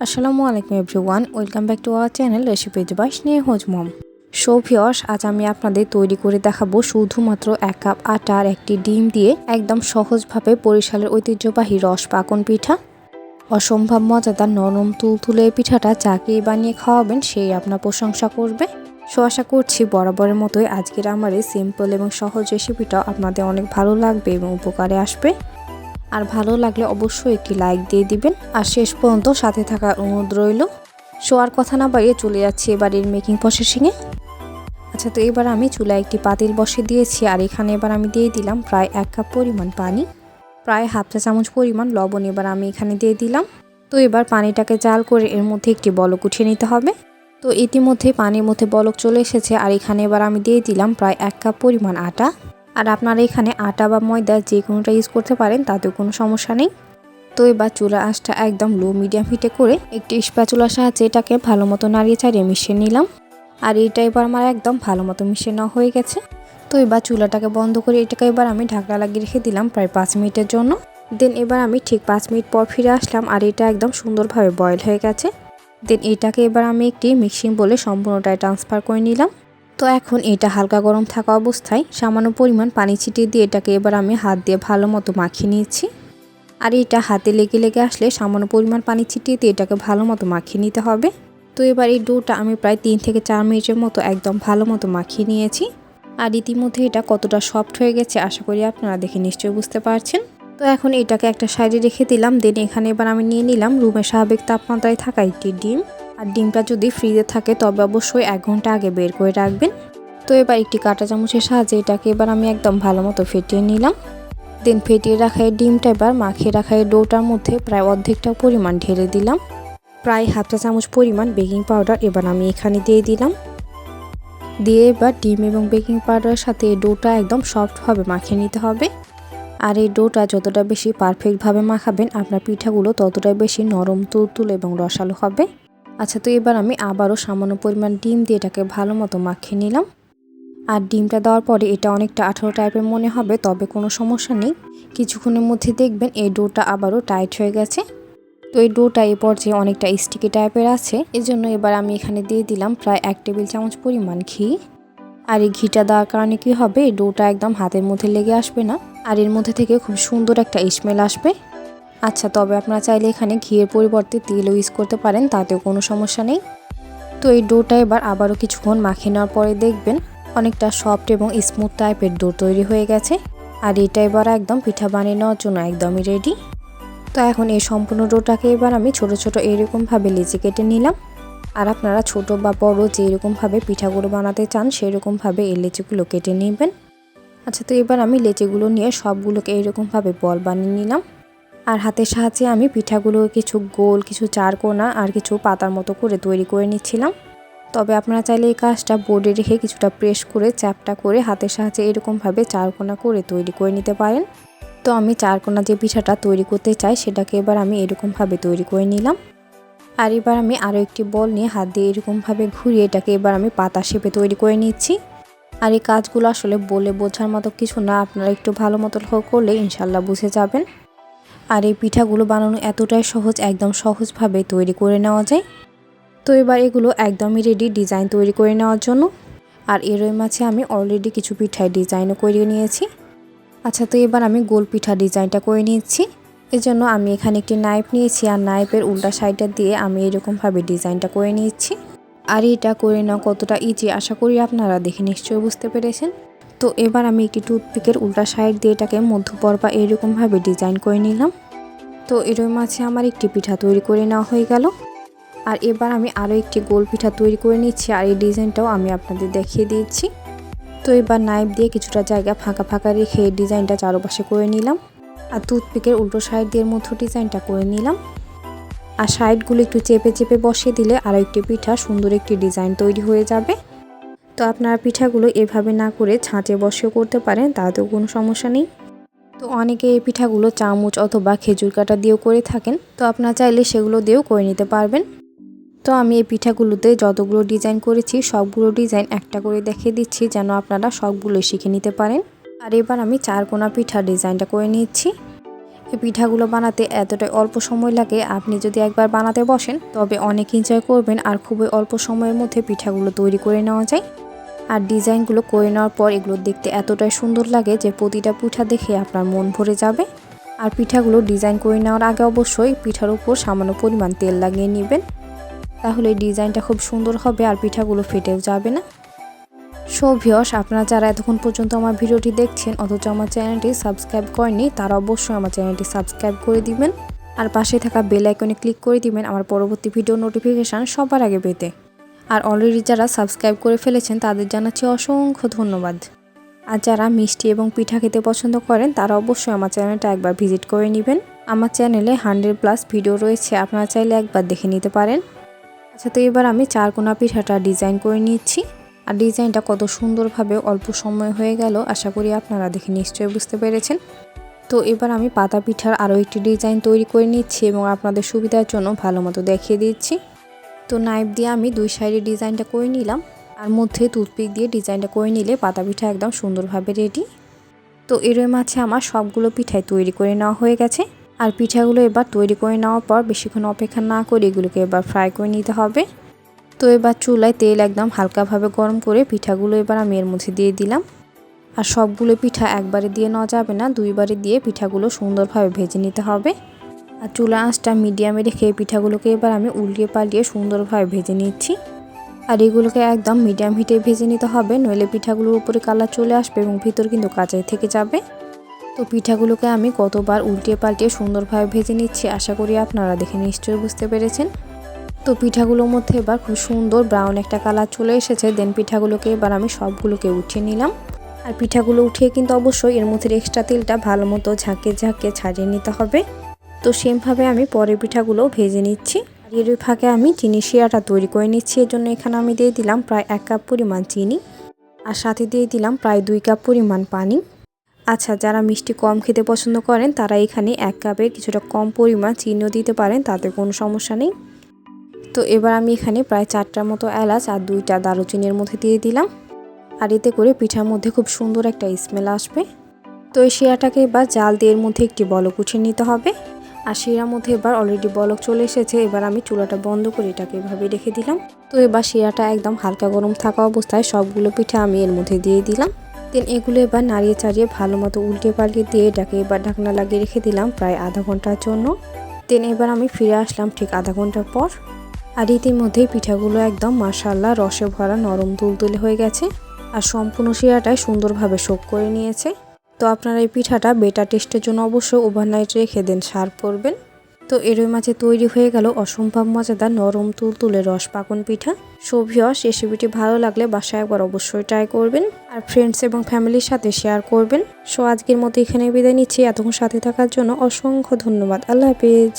আসসালামু আলাইকুম everyone, welcome back to our channel recipe জবাস নিয়ে হোজ মম। সৌভিয়স আজ আমি আপনাদের তৈরি করে দেখাবো শুধুমাত্র এক কাপ আটা আর একটি ডিম দিয়ে একদম সহজভাবে বরিশালের ঐতিহ্যবাহী রস পাকন পিঠা। অসম্ভব মজাদার নরম তুলতুলে পিঠাটা যাকেই বানিয়ে খাওয়াবেন সেই আপনার প্রশংসা করবে। সো আশা করছি বরাবরের মতোই আজকের আমার এই সিম্পল এবং সহজ রেসিপিটা আপনাদের অনেক ভালো লাগবে এবং উপকারে আসবে। আর ভালো লাগলে অবশ্যই একটি লাইক দিয়ে দিবেন। আর শেষ পর্যন্ত সাথে থাকার অনুরোধ রইল। আর কথা না বাড়িয়ে চলে যাচ্ছি এবারের মেকিং প্রসেসিংয়ে আচ্ছা তো এবার আমি চুলায় একটি পাতিল বসে দিয়েছি আর এখানে এবার আমি দিয়ে দিলাম প্রায় এক কাপ পরিমাণ পানি। প্রায় হাফ চা চামচ পরিমাণ লবণ এবার আমি এখানে দিয়ে দিলাম। তো এবার পানিটাকে জাল করে এর মধ্যে একটি বলক উঠিয়ে নিতে হবে। তো ইতিমধ্যে পানির মধ্যে বলক চলে এসেছে আর এখানে এবার আমি দিয়ে দিলাম প্রায় এক কাপ পরিমাণ আটা। আর আপনারা এখানে আটা বা ময়দা যে কোনোটা ইউজ করতে পারেন, তাতেও কোনো সমস্যা নেই। তো এবার চুলা আঁচটা একদম লো মিডিয়াম হিটে করে একটি স্প্যাচুলার সাহায্যে এটাকে ভালো মতো নাড়িয়ে চাড়িয়ে মিশিয়ে নিলাম। আর এইটা এবার আমার একদম ভালো মতো মিশিয়ে নেওয়া হয়ে গেছে। তো এবার চুলাটাকে বন্ধ করে এটাকে এবার আমি ঢাকনা লাগিয়ে রেখে দিলাম প্রায় পাঁচ মিনিটের জন্য। দেন এবার আমি ঠিক পাঁচ মিনিট পর ফিরে আসলাম আর এটা একদম সুন্দরভাবে বয়েল হয়ে গেছে। দেন এটাকে এবার আমি একটি মিক্সিং বলে সম্পূর্ণটায় ট্রান্সফার করে নিলাম। তো এখন এটা হালকা গরম থাকা অবস্থায় সামান্য পরিমাণ পানি ছিটিয়ে দিয়ে এটাকে এবার আমি হাত দিয়ে ভালো মতো মাখিয়ে নিয়েছি। আর এটা হাতে লেগে লেগে আসলে সামান্য পরিমাণ পানি ছিটিয়ে দিয়ে এটাকে ভালো মতো মাখিয়ে নিতে হবে। তো এবার এই ডোটা আমি প্রায় তিন থেকে চার মিনিটের মতো একদম ভালো মতো মাখিয়ে নিয়েছি। আর ইতিমধ্যে এটা কতটা সফট হয়ে গেছে আশা করি আপনারা দেখে নিশ্চয়ই বুঝতে পারছেন। তো এখন এটাকে একটা সাইডে রেখে দিলাম, দেন এখানে এবার আমি নিয়ে নিলাম রুমের স্বাভাবিক তাপমাত্রায় থাকা একটি ডিম। আর ডিমটা যদি ফ্রিজে থাকে, তবে অবশ্যই এক ঘণ্টা আগে বের করে রাখবেন। তো এবার একটি কাঁটা চামচের সাহায্যে এটাকে এবার আমি একদম ভালো মতো ফেটিয়ে নিলাম। দেন ফেটিয়ে রাখা এই ডিমটা এবার মাখিয়ে রাখা এই ডোটার মধ্যে প্রায় অর্ধেকটা পরিমাণ ঢেলে দিলাম। প্রায় হাফ চা চামচ পরিমাণ বেকিং পাউডার এবার আমি এখানে দিয়ে দিলাম। দিয়ে এবার ডিম এবং বেকিং পাউডারের সাথে এই ডোটা একদম সফটভাবে মাখিয়ে নিতে হবে। আর এই ডোটা যতটা বেশি পারফেক্টভাবে মাখাবেন, আপনার পিঠাগুলো ততটাই বেশি নরম, তুলতুল এবং রসালো হবে। আচ্ছা তো এবার আমি আবারও সামান্য পরিমাণ ডিম দিয়ে এটাকে ভালো মতো মাখিয়ে নিলাম। আর ডিমটা দেওয়ার পরে এটা অনেকটা আঠারো টাইপের মনে হবে, তবে কোনো সমস্যা নেই। কিছুক্ষণের মধ্যে দেখবেন এই ডোটা আবারও টাইট হয়ে গেছে। তো এই ডোটা এই পর্যায়ে অনেকটা স্টিকি টাইপের আছে। এজন্য এবার আমি এখানে দিয়ে দিলাম প্রায় এক টেবিল চামচ পরিমাণ ঘি। আর এই ঘিটা দেওয়ার কারণে কি হবে? এই ডোটা একদম হাতের মধ্যে লেগে আসবে না। আর এর মধ্যে থেকে খুব সুন্দর একটা স্মেল আসবে। আচ্ছা তবে আপনারা চাইলে এখানে ঘিয়ের পরিবর্তে তেলও ইউজ করতে পারেন, তাতেও কোনো সমস্যা নেই। তো এই ডোটা এবার আবারও কিছুক্ষণ মাখিয়ে নেওয়ার পরে দেখবেন অনেকটা সফট এবং স্মুথ টাইপের ডো তৈরি হয়ে গেছে। আর এটা এবার একদম পিঠা বানিয়ে নেওয়ার জন্য একদমই রেডি তো এখন এই সম্পূর্ণ ডোটাকে এবার আমি ছোট ছোট এরকমভাবে লেচি কেটে নিলাম। আর আপনারা ছোট বা বড় যেরকমভাবে পিঠাগুলো বানাতে চান, সেরকমভাবে এই লেচিগুলো কেটে নেবেন। আচ্ছা তো এবার আমি লেচিগুলো নিয়ে সবগুলোকে এইরকমভাবে বল বানিয়ে নিলাম। আর হাতের সাহায্যে আমি পিঠাগুলো কিছু গোল, কিছু চারকোনা আর কিছু পাতার মতো করে তৈরি করে নিচ্ছিলাম। তবে আপনারা চাইলে এই কাজটা বোর্ডে রেখে কিছুটা প্রেস করে, চ্যাপটা করে হাতের সাহায্যে এরকমভাবে চারকোনা করে তৈরি করে নিতে পারেন। তো আমি চারকোনা যে পিঠাটা তৈরি করতে চাই, সেটাকে এবার আমি এরকমভাবে তৈরি করে নিলাম। আর এবার আমি আরও একটি বল নিয়ে হাত দিয়ে এরকমভাবে ঘুরিয়ে এটাকে এবার আমি পাতা শেপে তৈরি করে নিচ্ছি। আর এই কাজগুলো আসলে বলে বোঝার মতো কিছু না, আপনারা একটু ভালো মতো করলে ইনশাল্লাহ বুঝে যাবেন। আর এই পিঠাগুলো বানানো এতটাই সহজ, একদম সহজভাবে তৈরি করে নেওয়া যায়। তো এবার এগুলো একদমই রেডি ডিজাইন তৈরি করে নেওয়ার জন্য। আর এরই মাঝে আমি অলরেডি কিছু পিঠায় ডিজাইনও করে নিয়েছি। আচ্ছা তো এবার আমি গোল পিঠা ডিজাইনটা করে নিয়েছি। এজন্য আমি এখানে একটি নাইফ নিয়েছি, আর নাইফের উল্টা সাইডটা দিয়ে আমি এরকমভাবে ডিজাইনটা করে নিয়েছি। আর এটা করে নেওয়া কতটা ইজি আশা করি আপনারা দেখে নিশ্চয়ই বুঝতে পেরেছেন। তো এবার আমি একটি টুথপিকের উল্টা সাইড দিয়ে এটাকে মধ্যপর বা এরকমভাবে ডিজাইন করে নিলাম। তো এর মাঝে আমার একটি পিঠা তৈরি করে নেওয়া হয়ে গেল। আর এবার আমি আরও একটি গোল পিঠা তৈরি করে নিচ্ছি আর এই ডিজাইনটাও আমি আপনাদের দেখিয়ে দিচ্ছি। তো এবার নাইফ দিয়ে কিছুটা জায়গা ফাঁকা ফাঁকা রেখে এই ডিজাইনটা চারপাশে করে নিলাম। আর টুথপিকের উল্টো সাইড দিয়ে মধ্য ডিজাইনটা করে নিলাম। আর সাইডগুলো একটু চেপে চেপে বসিয়ে দিলে আরও একটি পিঠা সুন্দর একটি ডিজাইন তৈরি হয়ে যাবে। তো আপনারা পিঠাগুলো এভাবে না করে ছাঁচে বসেও করতে পারেন, তাতেও কোনো সমস্যা নেই। তো অনেকে এই পিঠাগুলো চামচ অথবা খেজুর কাটা দিয়েও করে থাকেন, তো আপনারা চাইলে সেগুলো দিয়েও করে নিতে পারবেন। তো আমি এই পিঠাগুলোতে যতগুলো ডিজাইন করেছি, সবগুলো ডিজাইন একটা করে দেখিয়ে দিচ্ছি যেন আপনারা সবগুলো শিখে নিতে পারেন। আর এবার আমি চার কোনা পিঠা ডিজাইনটা করে নিচ্ছি। এই পিঠাগুলো বানাতে এতটাই অল্প সময় লাগে, আপনি যদি একবার বানাতে বসেন, তবে অনেক এনজয় করবেন আর খুবই অল্প সময়ের মধ্যে পিঠাগুলো তৈরি করে নেওয়া যায়। আর ডিজাইনগুলো করে নেওয়ার পর এগুলো দেখতে এতটাই সুন্দর লাগে যে প্রতিটা পিঠা দেখে আপনার মন ভরে যাবে। আর পিঠাগুলো ডিজাইন করে নেওয়ার আগে অবশ্যই পিঠার উপর সামান্য পরিমাণ তেল লাগিয়ে নেবেন। তাহলে ডিজাইনটা খুব সুন্দর হবে আর পিঠাগুলো ফেটেও যাবে না। সো আপনারা যারা এতক্ষণ পর্যন্ত আমার ভিডিওটি দেখছেন, অথচ আমার চ্যানেলটি সাবস্ক্রাইব করেনি তারা অবশ্যই আমার চ্যানেলটি সাবস্ক্রাইব করে দিবেন। আর পাশে থাকা বেল আইকনে ক্লিক করে দিবেন, আমার পরবর্তী ভিডিও নোটিফিকেশান সবার আগে পেতে। আর অলরেডি যারা সাবস্ক্রাইব করে ফেলেছেন, তাদের জানাচ্ছি অসংখ্য ধন্যবাদ। আর যারা মিষ্টি এবং পিঠা খেতে পছন্দ করেন, তারা অবশ্যই আমার চ্যানেলটা একবার ভিজিট করে নেবেন। আমার চ্যানেলে হান্ড্রেড প্লাস ভিডিও রয়েছে, আপনারা চাইলে একবার দেখে নিতে পারেন। আচ্ছা তো এবার আমি চারকোনা পিঠাটা ডিজাইন করে নিচ্ছি। আর ডিজাইনটা কত সুন্দরভাবে অল্প সময় হয়ে গেল, আশা করি আপনারা দেখে নিশ্চয়ই বুঝতে পেরেছেন। তো এবার আমি পাতা পিঠার আরও একটি ডিজাইন তৈরি করে নিচ্ছি এবং আপনাদের সুবিধার জন্য ভালো মতো দেখিয়ে দিচ্ছি। তো নাইফ দিয়ে আমি দুই সাইডে ডিজাইনটা করে নিলাম। আর মধ্যে টুথপিক দিয়ে ডিজাইনটা করে নিলে পাতা পিঠা একদম সুন্দরভাবে রেডি তো এর মাঝে আমার সবগুলো পিঠাই তৈরি করে নেওয়া হয়ে গেছে। আর পিঠাগুলো এবার তৈরি করে নেওয়ার পর বেশিক্ষণ অপেক্ষা না করে এগুলোকে এবার ফ্রাই করে নিতে হবে। তো এবার চুলায় তেল একদম হালকাভাবে গরম করে পিঠাগুলো এবার আমি এর মধ্যে দিয়ে দিলাম। আর সবগুলো পিঠা একবারে দিয়ে নেওয়া যাবে না, দুইবারে দিয়ে পিঠাগুলো সুন্দরভাবে ভেজে নিতে হবে। আর চুলা আঁচটা মিডিয়ামে রেখে পিঠাগুলোকে এবার আমি উল্টিয়ে পাল্টিয়ে সুন্দরভাবে ভেজে নিচ্ছি। আর এগুলোকে একদম মিডিয়াম হিটে ভেজে নিতে হবে, নইলে পিঠাগুলোর উপরে কালার চলে আসবে এবং ভিতর কিন্তু কাঁচাই থেকে যাবে। তো পিঠাগুলোকে আমি কতবার উল্টিয়ে পাল্টিয়ে সুন্দরভাবে ভেজে নিচ্ছি আশা করি আপনারা দেখে নিশ্চয়ই বুঝতে পেরেছেন। তো পিঠাগুলোর মধ্যে এবার খুব সুন্দর ব্রাউন একটা কালার চলে এসেছে, দেন পিঠাগুলোকে এবার আমি সবগুলোকে উঠিয়ে নিলাম। আর পিঠাগুলো উঠিয়ে কিন্তু অবশ্যই এর মধ্যে এক্সট্রা তেলটা ভালো মতো ঝাঁকে ঝাঁকে ছাড়িয়ে নিতে হবে। তো সেমভাবে আমি পরের পিঠাগুলো ভেজে নিচ্ছি। এর ফাঁকে আমি চিনি শিরাটা তৈরি করে নিচ্ছি। এর জন্য এখানে আমি দিয়ে দিলাম প্রায় এক কাপ পরিমাণ চিনি। আর সাথে দিয়ে দিলাম প্রায় দুই কাপ পরিমাণ পানি। আচ্ছা যারা মিষ্টি কম খেতে পছন্দ করেন, তারা এখানে এক কাপের কিছুটা কম পরিমাণ চিনিও দিতে পারেন, তাতে কোনো সমস্যা নেই। তো এবার আমি এখানে প্রায় চারটার মতো এলাচ আর দুইটা দারুচিনির মধ্যে দিয়ে দিলাম। আর এতে করে পিঠার মধ্যে খুব সুন্দর একটা স্মেল আসবে। তো এই শিরাটাকে এবার জাল দিয়ে এর মধ্যে একটি বলক উঠিয়ে নিতে হবে। আর শিরার মধ্যে এবার অলরেডি বলক চলে এসেছে, এবার আমি চুলাটা বন্ধ করে এটাকে এভাবে রেখে দিলাম। তো এবার শিরাটা একদম হালকা গরম থাকা অবস্থায় সবগুলো পিঠা আমি এর মধ্যে দিয়ে দিলাম। দেন এগুলো এবার নাড়িয়ে চাড়িয়ে ভালো মতো উল্টে পাল্টে দিয়ে এটাকে এবার ঢাকনা লাগিয়ে রেখে দিলাম প্রায় আধা ঘণ্টার জন্য। দেন এবার আমি ফিরে আসলাম ঠিক আধা ঘণ্টার পর। আর ইতিমধ্যেই পিঠাগুলো একদম মাসাল্লাহ রসে ভরা নরম তুলতুলে হয়ে গেছে। আর সম্পূর্ণ শিরাটাই সুন্দরভাবে শোক করে নিয়েছে। তো আপনারা এই পিঠাটা বেটা টেস্টের জন্য অবশ্যই ওভারনাইট রেখে দেন সার করবেন। তো এরই মাঝে তৈরি হয়ে গেল অসম্ভব মজাদার নরম তুলতুলে রস পাকন পিঠা। সভিয়স রেসিপিটি ভালো লাগলে বাসায় একবার অবশ্যই ট্রাই করবেন আর ফ্রেন্ডস এবং ফ্যামিলির সাথে শেয়ার করবেন। সো আজকের মতো এখানে বিদায় নিচ্ছি। এতক্ষণ সাথে থাকার জন্য অসংখ্য ধন্যবাদ। আল্লাহ হাফিজ।